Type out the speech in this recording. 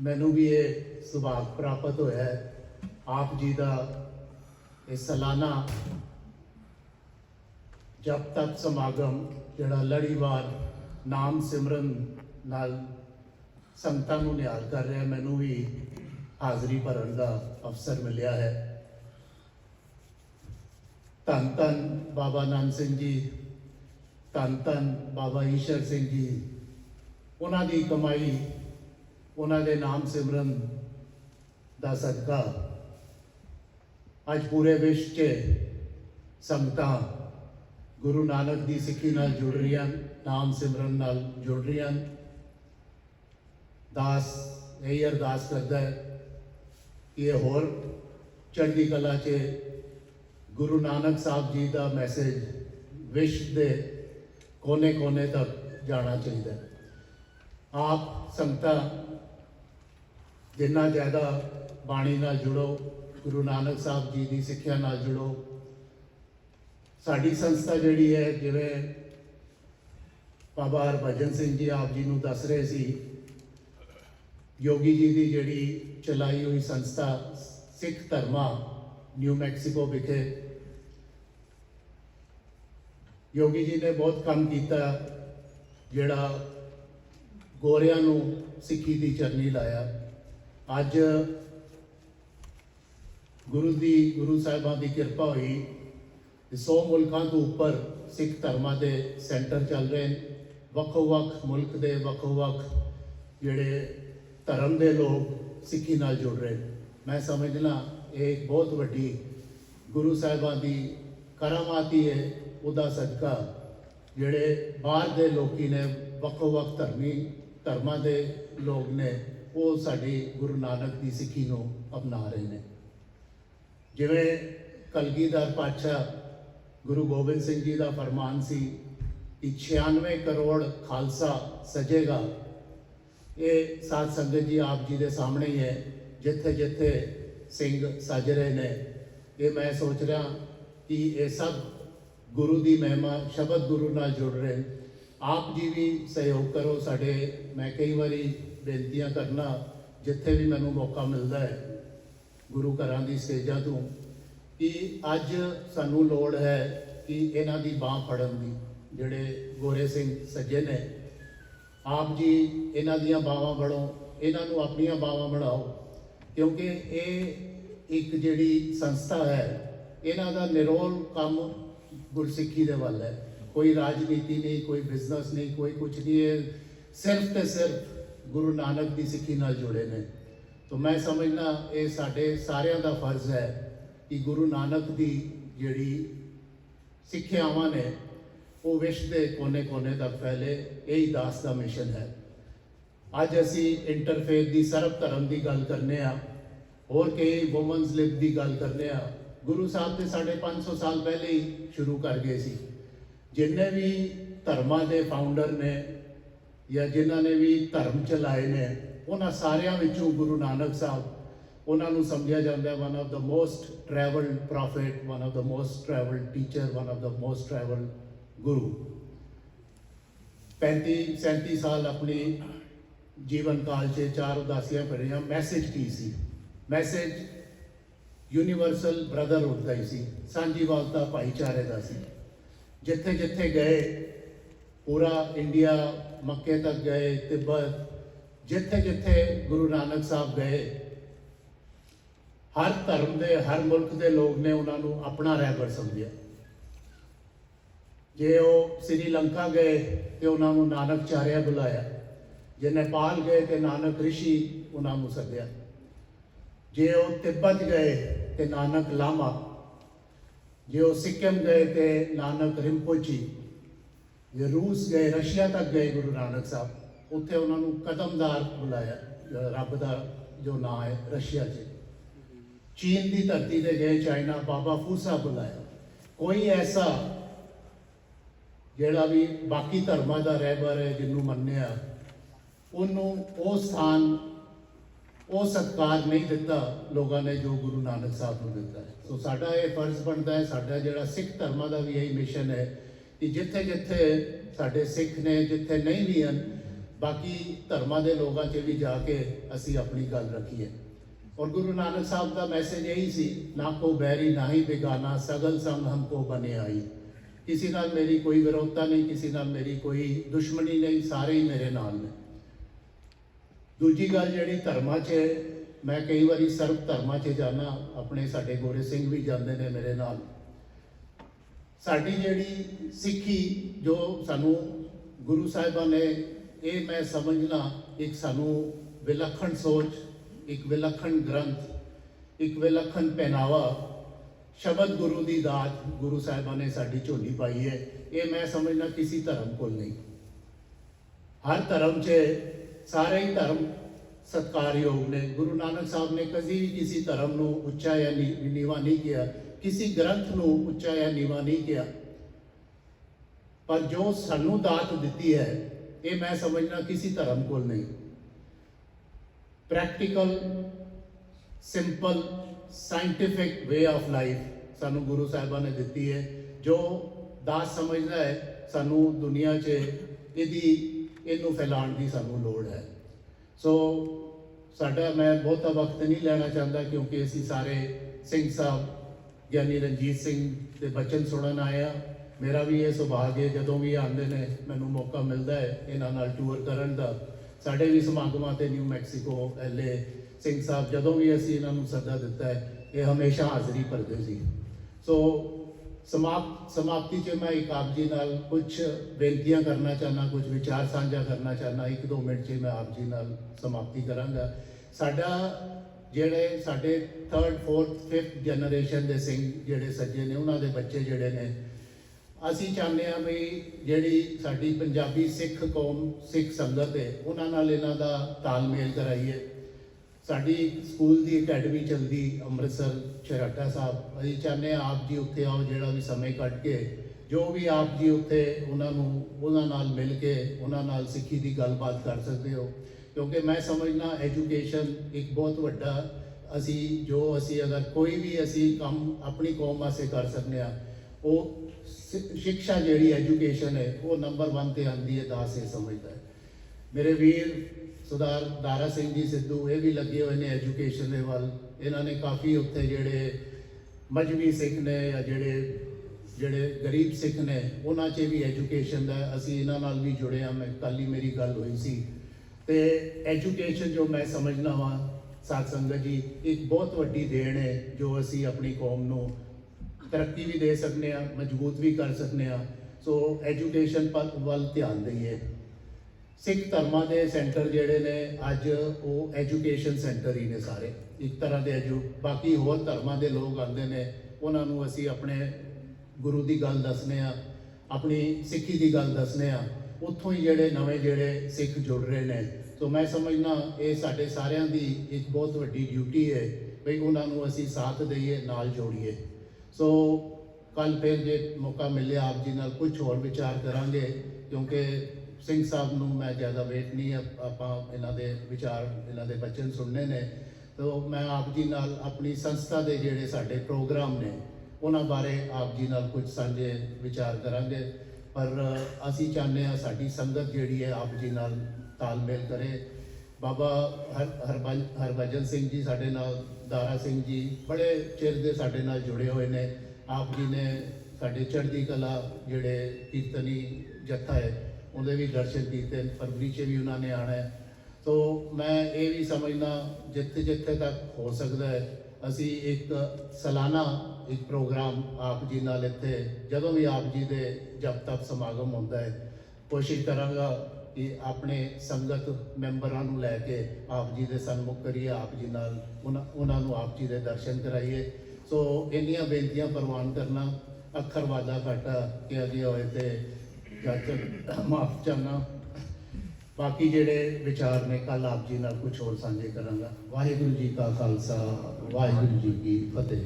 ਮੈਨੂੰ ਵੀ ਇਹ ਸੁਭਾਗ ਪ੍ਰਾਪਤ ਹੋਇਆ ਹੈ। ਆਪ ਜੀ ਦਾ ਇਹ ਸਾਲਾਨਾ ਜਪ ਤੱਕ ਸਮਾਗਮ, ਜਿਹੜਾ ਲੜੀਵਾਰ ਨਾਮ ਸਿਮਰਨ ਨਾਲ ਸੰਗਤਾਂ ਨੂੰ ਨਿਹਾਲ ਕਰ ਰਿਹਾ, ਮੈਨੂੰ ਵੀ ਹਾਜ਼ਰੀ ਭਰਨ ਦਾ ਅਵਸਰ ਮਿਲਿਆ ਹੈ। ਧੰਨ ਧੰਨ ਬਾਬਾ ਨਾਨਕ ਸਿੰਘ ਜੀ, ਧੰਨ ਧੰਨ ਬਾਬਾ ਈਸ਼ਰ ਸਿੰਘ ਜੀ, ਉਹਨਾਂ ਦੀ ਕਮਾਈ ਉਹਨਾਂ ਦੇ ਨਾਮ ਸਿਮਰਨ ਦਾ ਸਦਕਾ ਅੱਜ ਪੂਰੇ ਵਿਸ਼ਵ 'ਚ ਸੰਗਤਾਂ ਗੁਰੂ ਨਾਨਕ ਦੀ ਸਿੱਖੀ ਨਾਲ ਜੁੜ ਰਹੀਆਂ ਹਨ, ਨਾਮ ਸਿਮਰਨ ਨਾਲ ਜੁੜ ਰਹੀਆਂ ਹਨ। ਦਾਸ ਇਹ ਅਰਦਾਸ ਕਰਦਾ ਹੈ ਕਿ ਇਹ ਹੋਰ ਚੜ੍ਹਦੀ ਕਲਾ 'ਚ ਗੁਰੂ ਨਾਨਕ ਸਾਹਿਬ ਜੀ ਦਾ ਮੈਸੇਜ ਵਿਸ਼ਵ ਦੇ ਕੋਨੇ-ਕੋਨੇ ਤੱਕ ਜਾਣਾ ਚਾਹੀਦਾ ਆਪ ਸੰਗਤਾਂ ਜਿੰਨਾ ਜ਼ਿਆਦਾ ਬਾਣੀ ਨਾਲ ਜੁੜੋ, ਗੁਰੂ ਨਾਨਕ ਸਾਹਿਬ ਜੀ ਦੀ ਸਿੱਖਿਆ ਨਾਲ ਜੁੜੋ। ਸਾਡੀ ਸੰਸਥਾ ਜਿਹੜੀ ਹੈ, ਜਿਵੇਂ ਬਾਬਾ ਹਰਭਜਨ ਸਿੰਘ ਜੀ ਆਪ ਜੀ ਨੂੰ ਦੱਸ ਰਹੇ ਸੀ, ਯੋਗੀ ਜੀ ਦੀ ਜਿਹੜੀ ਚਲਾਈ ਹੋਈ ਸੰਸਥਾ ਸਿੱਖ ਧਰਮਾ, ਨਿਊ ਮੈਕਸੀਕੋ ਵਿਖੇ, ਯੋਗੀ ਜੀ ਨੇ ਬਹੁਤ ਕੰਮ ਕੀਤਾ, ਜਿਹੜਾ ਗੋਰਿਆਂ ਨੂੰ ਸਿੱਖੀ ਦੀ ਚਰਨੀ ਲਾਇਆ। ਅੱਜ ਗੁਰੂ ਦੀ, ਗੁਰੂ ਸਾਹਿਬਾਂ ਦੀ ਕਿਰਪਾ ਹੋਈ ਤੇ 100 ਮੁਲਕਾਂ ਤੋਂ ਉੱਪਰ ਸਿੱਖ ਧਰਮਾਂ ਦੇ ਸੈਂਟਰ ਚੱਲ ਰਹੇ ਨੇ। ਵੱਖੋ-ਵੱਖ ਮੁਲਕ ਦੇ ਵੱਖੋ-ਵੱਖ ਜਿਹੜੇ ਧਰਮ ਦੇ ਲੋਕ ਸਿੱਖੀ ਨਾਲ ਜੁੜ ਰਹੇ ਮੈਂ ਸਮਝਦਾ ਇਹ ਇੱਕ ਬਹੁਤ ਵੱਡੀ ਗੁਰੂ ਸਾਹਿਬਾਂ ਦੀ ਕਰਾਮਾਤੀ ਹੈ। ਉਹਦਾ ਸਦਕਾ ਜਿਹੜੇ ਬਾਹਰ ਦੇ ਲੋਕੀ ਨੇ, ਵੱਖੋ-ਵੱਖ ਧਰਮੀ ਧਰਮਾਂ ਦੇ ਲੋਕ ਨੇ ਉਹ ਸਾਡੀ ਗੁਰੂ ਨਾਨਕ ਦੀ ਸਿੱਖੀ ਨੂੰ ਅਪਣਾ ਰਹੇ ਨੇ। ਜਿਵੇਂ ਕਲਗੀਧਰ ਪਾਤਸ਼ਾਹ ਗੁਰੂ ਗੋਬਿੰਦ ਸਿੰਘ ਜੀ ਦਾ ਫਰਮਾਨ ਸੀ ਕਿ 96 ਕਰੋੜ ਖਾਲਸਾ ਸਜੇਗਾ। ਇਹ ਸਾਧ ਸੰਗਤ ਜੀ ਆਪ ਜੀ ਦੇ ਸਾਹਮਣੇ ਹੀ ਹੈ, ਜਿੱਥੇ ਜਿੱਥੇ ਸਿੰਘ ਸਜ ਰਹੇ ਨੇ। ਇਹ ਮੈਂ ਸੋਚ ਰਿਹਾ ਕਿ ਇਹ ਸਭ ਗੁਰੂ ਦੀ ਮਹਿਮਾ, ਸ਼ਬਦ ਗੁਰੂ ਨਾਲ ਜੁੜ ਰਹੇ ਆਪ ਜੀ ਵੀ ਸਹਿਯੋਗ ਕਰੋ ਸਾਡੇ। ਮੈਂ ਕਈ ਵਾਰੀ ਬੇਨਤੀਆਂ ਕਰਨਾ ਜਿੱਥੇ ਵੀ ਮੈਨੂੰ ਮੌਕਾ ਮਿਲਦਾ ਹੈ, ਗੁਰੂ ਘਰਾਂ ਦੀ ਸਟੇਜਾਂ ਤੋਂ, ਕਿ ਅੱਜ ਸਾਨੂੰ ਲੋੜ ਹੈ ਕਿ ਇਹਨਾਂ ਦੀ ਬਾਹ ਫੜਨ ਦੀ, ਜਿਹੜੇ ਗੋਰੇ ਸਿੰਘ ਸੱਜੇ ਨੇ। ਆਪ ਜੀ ਇਹਨਾਂ ਦੀਆਂ ਬਾਹਾਂ ਫੜੋ, ਇਹਨਾਂ ਨੂੰ ਆਪਣੀਆਂ ਬਾਹਾਂ ਬਣਾਓ, ਕਿਉਂਕਿ ਇਹ ਇੱਕ ਜਿਹੜੀ ਸੰਸਥਾ ਹੈ, ਇਹਨਾਂ ਦਾ ਨਿਰੋਲ ਕੰਮ ਗੁਰਸਿੱਖੀ ਦੇ ਵੱਲ ਹੈ। ਕੋਈ ਰਾਜਨੀਤੀ ਨਹੀਂ, ਕੋਈ ਬਿਜ਼ਨਸ ਨਹੀਂ, ਕੋਈ ਕੁਝ ਨਹੀਂ ਹੈ ਸਿਰਫ ਤੇ ਸਿਰਫ ਗੁਰੂ ਨਾਨਕ ਦੀ ਸਿੱਖੀ ਨਾਲ ਜੁੜੇ ਨੇ। ਤਾਂ ਮੈਂ ਸਮਝਦਾ ਇਹ ਸਾਡੇ ਸਾਰਿਆਂ ਦਾ ਫਰਜ਼ ਹੈ ਕਿ ਗੁਰੂ ਨਾਨਕ ਦੀ ਜਿਹੜੀ ਸਿੱਖਿਆਵਾਂ ਨੇ, ਉਹ ਵਿਸ਼ਵ ਦੇ ਕੋਨੇ-ਕੋਨੇ ਤੱਕ ਫੈਲੇ, ਇਹ ਹੀ ਦਾਸ ਦਾ ਮਿਸ਼ਨ ਹੈ। ਅੱਜ ਅਸੀਂ ਇੰਟਰਫੇਥ ਦੀ ਸਰਬ ਧਰਮ ਦੀ ਗੱਲ ਕਰਨੇ ਆ, ਹੋਰ ਕਈ ਔਮਨਸ ਲਿਬ ਦੀ ਗੱਲ ਕਰਨੇ ਆ। ਗੁਰੂ ਸਾਹਿਬ ਤੇ ਸਾਡੇ 500 ਸਾਲ ਪਹਿਲੇ ਹੀ ਸ਼ੁਰੂ ਕਰ ਗਏ ਸੀ। ਜਿੰਨੇ ਵੀ ਧਰਮਾਂ ਦੇ ਫਾਊਂਡਰ ਨੇ ਜਾਂ ਜਿਨ੍ਹਾਂ ਨੇ ਵੀ ਧਰਮ ਚਲਾਏ ਨੇ, ਉਹਨਾਂ ਸਾਰਿਆਂ ਵਿੱਚੋਂ ਗੁਰੂ ਨਾਨਕ ਸਾਹਿਬ, ਉਹਨਾਂ ਨੂੰ ਸਮਝਿਆ ਜਾਂਦਾ ਹੈ one of the most travelled prophet one of the most travelled teacher one of the most travelled guru 35 37 ਸਾਲ ਆਪਣੀ ਜੀਵਨ ਕਾਲ 'ਚ ਚਾਰ ਉਦਾਸੀਆਂ ਪੜ੍ਹੀਆਂ ਮੈਸੇਜ ਕੀ ਸੀ? ਮੈਸੇਜ ਯੂਨੀਵਰਸਲ ਬ੍ਰਦਰਹੁੱਡ ਦਾ ਹੀ ਸੀ, ਸਾਂਝੀ ਵਾਲਤਾ ਭਾਈਚਾਰੇ ਦਾ ਸੀ। ਜਿੱਥੇ ਜਿੱਥੇ ਗਏ ਪੂਰਾ ਇੰਡੀਆ ਮੱਕੇ ਤੱਕ ਗਏ ਤਿੱਬਤ ਜਿੱਥੇ ਜਿੱਥੇ ਗੁਰੂ ਨਾਨਕ ਸਾਹਿਬ ਗਏ, ਹਰ ਧਰਮ ਦੇ, ਹਰ ਮੁਲਕ ਦੇ ਲੋਕ ਨੇ ਉਹਨਾਂ ਨੂੰ ਆਪਣਾ ਰਹਿਬਰ ਸਮਝਿਆ। ਜੇ ਉਹ ਸ੍ਰੀਲੰਕਾ ਗਏ ਤੇ ਉਹਨਾਂ ਨੂੰ ਨਾਨਕ ਚਾਰਿਆ ਬੁਲਾਇਆ। ਜੇ ਨੇਪਾਲ ਗਏ ਤੇ ਨਾਨਕ ਰਿਸ਼ੀ ਉਹਨਾਂ ਨੂੰ ਸੱਦਿਆ। ਜੇ ਉਹ ਤਿੱਬਤ ਗਏ ਤੇ ਨਾਨਕ ਲਾਮਾ। ਜੇ ਉਹ ਸਿੱਕਮ ਗਏ ਤੇ ਨਾਨਕ ਰਿੰਪੋਚੀ। ਜੇ ਰੂਸ ਗਏ, ਰਸ਼ੀਆ ਤੱਕ ਗਏ ਗੁਰੂ ਨਾਨਕ ਸਾਹਿਬ, ਉੱਥੇ ਉਹਨਾਂ ਨੂੰ ਕਦਮਦਾਰ ਬੁਲਾਇਆ ਰੱਬ ਦਾ ਜੋ ਨਾਂ ਹੈ, ਰਸ਼ੀਆ 'ਚ ਚੀਨ ਦੀ ਧਰਤੀ ਤੇ ਗਏ, ਚਾਈਨਾ ਬਾਬਾ ਫੂਸਾ ਬੁਲਾਇਆ। ਕੋਈ ਐਸਾ ਜਿਹੜਾ ਵੀ ਬਾਕੀ ਧਰਮਾਂ ਦਾ ਰਹਿਬਰ ਹੈ, ਜਿਹਨੂੰ ਮੰਨਿਆ, ਉਹਨੂੰ ਉਹ ਸਥਾਨ, ਉਹ ਸਤਕਾਰ ਨਹੀਂ ਦਿੱਤਾ ਲੋਕਾਂ ਨੇ ਜੋ ਗੁਰੂ ਨਾਨਕ ਸਾਹਿਬ ਨੂੰ ਦਿੱਤਾ ਹੈ। ਸੋ ਸਾਡਾ ਇਹ ਫਰਜ਼ ਬਣਦਾ ਹੈ, ਸਾਡਾ ਜਿਹੜਾ ਸਿੱਖ ਧਰਮਾਂ ਦਾ ਵੀ ਇਹੀ ਮਿਸ਼ਨ ਹੈ ਕਿ ਜਿੱਥੇ ਜਿੱਥੇ ਸਾਡੇ ਸਿੱਖ ਨੇ, ਜਿੱਥੇ ਨਹੀਂ ਵੀ ਹਨ, ਬਾਕੀ ਧਰਮਾਂ ਦੇ ਲੋਕਾਂ 'ਚ ਵੀ ਜਾ ਕੇ ਅਸੀਂ ਆਪਣੀ ਗੱਲ ਰੱਖੀਏ ਔਰ ਗੁਰੂ ਨਾਨਕ ਸਾਹਿਬ ਦਾ ਮੈਸੇਜ ਇਹੀ ਸੀ, ਨਾ ਕੋ ਬੈਰੀ, ਨਾ ਹੀ ਬੇਗਾਨਾ, ਸਗਲ ਸੰਗ ਹਮਕੋ ਬਨੇ ਆਈ। ਕਿਸੇ ਨਾਲ ਮੇਰੀ ਕੋਈ ਵਿਰੋਧਤਾ ਨਹੀਂ, ਕਿਸੇ ਨਾਲ ਮੇਰੀ ਕੋਈ ਦੁਸ਼ਮਣੀ ਨਹੀਂ, ਸਾਰੇ ਹੀ ਮੇਰੇ ਨਾਲ ਨੇ। ਦੂਜੀ ਗੱਲ ਜਿਹੜੀ ਧਰਮਾਂ 'ਚ ਮੈਂ ਕਈ ਵਾਰੀ ਸਰਬ ਧਰਮਾਂ 'ਚ ਜਾਣਾ ਆਪਣੇ ਸਾਡੇ ਗੋਰੇ ਸਿੰਘ ਵੀ ਜਾਂਦੇ ਨੇ ਮੇਰੇ ਨਾਲ। ਸਾਡੀ ਜਿਹੜੀ ਸਿੱਖੀ ਜੋ ਸਾਨੂੰ ਗੁਰੂ ਸਾਹਿਬਾਂ ਨੇ, ਇਹ ਮੈਂ ਸਮਝਣਾ ਇੱਕ ਸਾਨੂੰ ਵਿਲੱਖਣ ਸੋਚ, ਇੱਕ ਵਿਲੱਖਣ ਗ੍ਰੰਥ, ਇੱਕ ਵਿਲੱਖਣ ਪਹਿਨਾਵਾ, ਸ਼ਬਦ ਗੁਰੂ ਦੀ ਦਾਤ ਗੁਰੂ ਸਾਹਿਬਾਂ ਨੇ ਸਾਡੀ ਝੋਲੀ ਪਾਈ ਹੈ। ਇਹ ਮੈਂ ਸਮਝਣਾ ਕਿਸੇ ਧਰਮ ਕੋਲ ਨਹੀਂ। ਹਰ ਧਰਮ 'ਚ ਸਾਰੇ ਹੀ ਧਰਮ ਸਤਕਾਰਯੋਗ ਨੇ। ਗੁਰੂ ਨਾਨਕ ਸਾਹਿਬ ਨੇ ਕਦੀ ਵੀ ਕਿਸੇ ਧਰਮ ਨੂੰ ਉੱਚਾ ਜਾਂ ਨੀ- ਨੀਵਾਂ ਨਹੀਂ ਕਿਹਾ। ਕਿਸੇ ਗ੍ਰੰਥ ਨੂੰ ਉੱਚਾ ਜਾਂ ਨੀਵਾਂ ਨਹੀਂ ਕਿਹਾ। ਪਰ ਜੋ ਸਾਨੂੰ ਦਾਤ ਦਿੱਤੀ ਹੈ, ਇਹ ਮੈਂ ਸਮਝਣਾ ਕਿਸੇ ਧਰਮ ਕੋਲ ਨਹੀਂ। Practical simple scientific way of life ਸਾਨੂੰ ਗੁਰੂ ਸਾਹਿਬਾਂ ਨੇ ਦਿੱਤੀ ਹੈ। ਜੋ ਦਾਤ ਸਮਝਦਾ ਹੈ, ਸਾਨੂੰ ਦੁਨੀਆ 'ਚ ਇਹਦੀ, ਇਹਨੂੰ ਫੈਲਾਉਣ ਦੀ ਸਾਨੂੰ ਲੋੜ ਹੈ। ਸੋ ਸਾਡਾ ਮੈਂ ਬਹੁਤਾ ਵਕਤ ਨਹੀਂ ਲੈਣਾ ਚਾਹੁੰਦਾ ਕਿਉਂਕਿ ਅਸੀਂ ਸਾਰੇ ਸਿੰਘ ਸਾਹਿਬ ਗਿਆਨੀ ਰਣਜੀਤ ਸਿੰਘ ਦੇ ਬਚਨ ਸੁਣਨ ਆਇਆ। ਮੇਰਾ ਵੀ ਇਹ ਸੁਭਾਗ ਹੈ, ਜਦੋਂ ਵੀ ਆਉਂਦੇ ਨੇ, ਮੈਨੂੰ ਮੌਕਾ ਮਿਲਦਾ ਹੈ ਇਹਨਾਂ ਨਾਲ ਟੂਰ ਕਰਨ ਦਾ। ਸਾਡੇ ਵੀ ਸਮਾਗਮਾਂ ਤੇ New Mexico LA Singh Sahib, ਜਦੋਂ ਵੀ ਅਸੀਂ ਇਹਨਾਂ ਨੂੰ ਸੱਦਾ ਦਿੱਤਾ ਹੈ, ਇਹ ਹਮੇਸ਼ਾ ਹਾਜ਼ਰੀ ਭਰਦੇ ਸੀ। ਸੋ ਸਮਾਪ, ਸਮਾਪਤੀ 'ਚ ਮੈਂ ਇੱਕ ਆਪ ਜੀ ਨਾਲ ਕੁਝ ਬੇਨਤੀਆਂ ਕਰਨਾ ਚਾਹਨਾ ਕੁਝ ਵਿਚਾਰ ਸਾਂਝਾ ਕਰਨਾ ਚਾਹਨਾ ਇੱਕ ਦੋ ਮਿੰਟ 'ਚ ਮੈਂ ਆਪ ਜੀ ਨਾਲ ਸਮਾਪਤੀ ਕਰਾਂਗਾ। ਸਾਡਾ ਜਿਹੜੇ ਸਾਡੇ 3rd 4th 5th ਜਨਰੇਸ਼ਨ ਦੇ ਸਿੰਘ ਜਿਹੜੇ ਸੱਜੇ ਨੇ, ਉਹਨਾਂ ਦੇ ਬੱਚੇ ਜਿਹੜੇ ਨੇ, ਅਸੀਂ ਚਾਹੁੰਦੇ ਹਾਂ ਵੀ ਜਿਹੜੀ ਸਾਡੀ ਪੰਜਾਬੀ ਸਿੱਖ ਕੌਮ, ਸਿੱਖ ਸੰਗਤ ਹੈ, ਉਹਨਾਂ ਨਾਲ ਇਹਨਾਂ ਦਾ ਤਾਲਮੇਲ ਕਰਾਈਏ। ਸਾਡੀ ਸਕੂਲ ਦੀ ਅਕੈਡਮੀ ਚਲਦੀ ਅੰਮ੍ਰਿਤਸਰ, ਛਰਾਟਾ ਸਾਹਿਬ। ਅਸੀਂ ਚਾਹੁੰਦੇ ਹਾਂ ਆਪ ਜੀ ਉੱਥੇ ਆਓ, ਜਿਹੜਾ ਵੀ ਸਮੇਂ ਕੱਢ ਕੇ ਜੋ ਵੀ ਆਪ ਜੀ ਉੱਥੇ ਉਹਨਾਂ ਨੂੰ, ਉਹਨਾਂ ਨਾਲ ਮਿਲ ਕੇ, ਉਹਨਾਂ ਨਾਲ ਸਿੱਖੀ ਦੀ ਗੱਲਬਾਤ ਕਰ ਸਕਦੇ ਹੋ। ਕਿਉਂਕਿ ਮੈਂ ਸਮਝਣਾ ਐਜੂਕੇਸ਼ਨ ਇੱਕ ਬਹੁਤ ਵੱਡਾ, ਅਸੀਂ ਜੋ ਅਸੀਂ ਅਗਰ ਕੋਈ ਵੀ ਅਸੀਂ ਕੰਮ ਆਪਣੀ ਕੌਮ ਵਾਸਤੇ ਕਰ ਸਕਦੇ ਆ ਉਹ ਸਿ- ਸਿੱਖਿਆ ਜਿਹੜੀ ਐਜੂਕੇਸ਼ਨ ਹੈ, ਉਹ ਨੰਬਰ 1 ਤੇ ਆਂਦੀ ਹੈ, ਦਾਸ ਇਹ ਸਮਝਦਾ ਹੈ। ਮੇਰੇ ਵੀਰ ਸਰਦਾਰ ਦਾਰਾ ਸਿੰਘ ਜੀ ਸਿੱਧੂ, ਇਹ ਵੀ ਲੱਗੇ ਹੋਏ ਨੇ ਐਜੂਕੇਸ਼ਨ ਦੇ ਵੱਲ। ਇਹਨਾਂ ਨੇ ਕਾਫੀ ਉੱਥੇ ਜਿਹੜੇ ਮਜਬੀ ਸਿੱਖ ਨੇ ਜਾਂ ਜਿਹੜੇ ਜਿਹੜੇ ਗਰੀਬ ਸਿੱਖ ਨੇ, ਉਹਨਾਂ 'ਚ ਵੀ ਐਜੂਕੇਸ਼ਨ ਦਾ, ਅਸੀਂ ਇਹਨਾਂ ਨਾਲ ਵੀ ਜੁੜੇ ਆ ਮੈਂ ਕੱਲ ਹੀ ਮੇਰੀ ਗੱਲ ਹੋਈ ਸੀ। ਤੇ ਐਜੂਕੇਸ਼ਨ ਜੋ ਮੈਂ ਸਮਝਣਾ ਵਾਂ, ਸਾਧ ਸੰਗਤ ਜੀ, ਇੱਕ ਬਹੁਤ ਵੱਡੀ ਦੇਣ ਹੈ ਜੋ ਅਸੀਂ ਆਪਣੀ ਕੌਮ ਨੂੰ ਤਰੱਕੀ ਵੀ ਦੇ ਸਕਨੇ ਆ ਮਜ਼ਬੂਤ ਵੀ ਕਰ ਸਕਨੇ ਆ ਸੋ ਐਜੂਕੇਸ਼ਨ ਵੱਲ ਧਿਆਨ ਦਈਏ। ਸਿੱਖ ਧਰਮਾਂ ਦੇ ਸੈਂਟਰ ਜਿਹੜੇ ਨੇ, ਅੱਜ ਉਹ ਐਜੂਕੇਸ਼ਨ ਸੈਂਟਰ ਹੀ ਨੇ ਸਾਰੇ। ਇੱਕ ਤਰ੍ਹਾਂ ਦੇ ਐਜੂ ਬਾਕੀ ਹੋਰ ਧਰਮਾਂ ਦੇ ਲੋਕ ਆਉਂਦੇ ਨੇ, ਉਹਨਾਂ ਨੂੰ ਅਸੀਂ ਆਪਣੇ ਗੁਰੂ ਦੀ ਗੱਲ ਦੱਸਨੇ ਆ, ਆਪਣੀ ਸਿੱਖੀ ਦੀ ਗੱਲ ਦੱਸਨੇ ਆ, ਉੱਥੋਂ ਹੀ ਜਿਹੜੇ ਨਵੇਂ ਜਿਹੜੇ ਸਿੱਖ ਜੁੜ ਰਹੇ ਨੇ। ਸੋ ਮੈਂ ਸਮਝਣਾ ਇਹ ਸਾਡੇ ਸਾਰਿਆਂ ਦੀ ਇੱਕ ਬਹੁਤ ਵੱਡੀ ਡਿਊਟੀ ਹੈ ਵੀ ਉਹਨਾਂ ਨੂੰ ਅਸੀਂ ਸਾਥ ਦਈਏ, ਨਾਲ ਜੋੜੀਏ। ਸੋ ਕੱਲ ਫਿਰ ਜੇ ਮੌਕਾ ਮਿਲਿਆ, ਆਪ ਜੀ ਨਾਲ ਕੁਝ ਹੋਰ ਵਿਚਾਰ ਕਰਾਂਗੇ, ਕਿਉਂਕਿ ਸਿੰਘ ਸਾਹਿਬ ਨੂੰ ਮੈਂ ਜ਼ਿਆਦਾ ਵੇਟ ਨਹੀਂ ਆਪਾਂ ਇਹਨਾਂ ਦੇ ਵਿਚਾਰ, ਇਹਨਾਂ ਦੇ ਬਚਨ ਸੁਣਨੇ ਨੇ। ਤੋ ਮੈਂ ਆਪ ਜੀ ਨਾਲ ਆਪਣੀ ਸੰਸਥਾ ਦੇ ਜਿਹੜੇ ਸਾਡੇ ਪ੍ਰੋਗਰਾਮ ਨੇ ਉਹਨਾਂ ਬਾਰੇ ਆਪ ਜੀ ਨਾਲ ਕੁਝ ਸਾਂਝੇ ਵਿਚਾਰ ਕਰਾਂਗੇ। ਪਰ ਅਸੀਂ ਚਾਹੁੰਦੇ ਹਾਂ ਸਾਡੀ ਸੰਗਤ ਜਿਹੜੀ ਹੈ ਆਪ ਜੀ ਨਾਲ ਤਾਲਮੇਲ ਕਰੇ। ਬਾਬਾ ਹਰ ਹਰਬਨ ਹਰਭਜਨ ਸਿੰਘ ਜੀ ਸਾਡੇ ਨਾਲ, ਦਾਰਾ ਸਿੰਘ ਜੀ ਬੜੇ ਚਿਰ ਦੇ ਸਾਡੇ ਨਾਲ ਜੁੜੇ ਹੋਏ ਨੇ। ਆਪ ਜੀ ਨੇ ਸਾਡੇ ਚੜ੍ਹਦੀ ਕਲਾ ਜਿਹੜੇ ਕੀਰਤਨੀ ਜੱਥਾ ਹੈ, ਉਹਦੇ ਵੀ ਦਰਸ਼ਨ ਕੀਤੇ, ਫਰਵਰੀ 'ਚ ਵੀ ਉਹਨਾਂ ਨੇ ਆਣਾ ਹੈ। ਸੋ ਮੈਂ ਇਹ ਵੀ ਸਮਝਦਾ ਜਿੱਥੇ ਜਿੱਥੇ ਤੱਕ ਹੋ ਸਕਦਾ ਹੈ, ਅਸੀਂ ਇੱਕ ਸਾਲਾਨਾ ਇੱਕ ਪ੍ਰੋਗਰਾਮ ਆਪ ਜੀ ਨਾਲ ਇੱਥੇ, ਜਦੋਂ ਵੀ ਆਪ ਜੀ ਦੇ ਜਬ ਤੱਕ ਸਮਾਗਮ ਹੁੰਦਾ ਹੈ, ਕੋਸ਼ਿਸ਼ ਕਰਾਂਗਾ ਕਿ ਆਪਣੇ ਸੰਗਤ ਮੈਂਬਰਾਂ ਨੂੰ ਲੈ ਕੇ ਆਪ ਜੀ ਦੇ ਸਨਮੁਖ ਕਰੀਏ, ਆਪ ਜੀ ਨਾਲ ਉਹਨਾਂ ਨੂੰ ਆਪ ਜੀ ਦੇ ਦਰਸ਼ਨ ਕਰਾਈਏ। ਸੋ ਇੰਨੀਆਂ ਬੇਨਤੀਆਂ ਪ੍ਰਵਾਨ ਕਰਨਾ ਅੱਖਰ ਵਾਦਾ ਘਾਟਾ ਕਿ ਅਗੇ ਹੋਏ ਤੇ ਜੱਜ ਮਾਫ ਚਾਹਨਾ ਬਾਕੀ ਜਿਹੜੇ ਵਿਚਾਰ ਨੇ ਕੱਲ ਆਪ ਜੀ ਨਾਲ ਕੁਝ ਹੋਰ ਸਾਂਝੇ ਕਰਾਂਗਾ। ਵਾਹਿਗੁਰੂ ਜੀ ਕਾ ਖਾਲਸਾ, ਵਾਹਿਗੁਰੂ ਜੀ ਕੀ ਫਤਿਹ।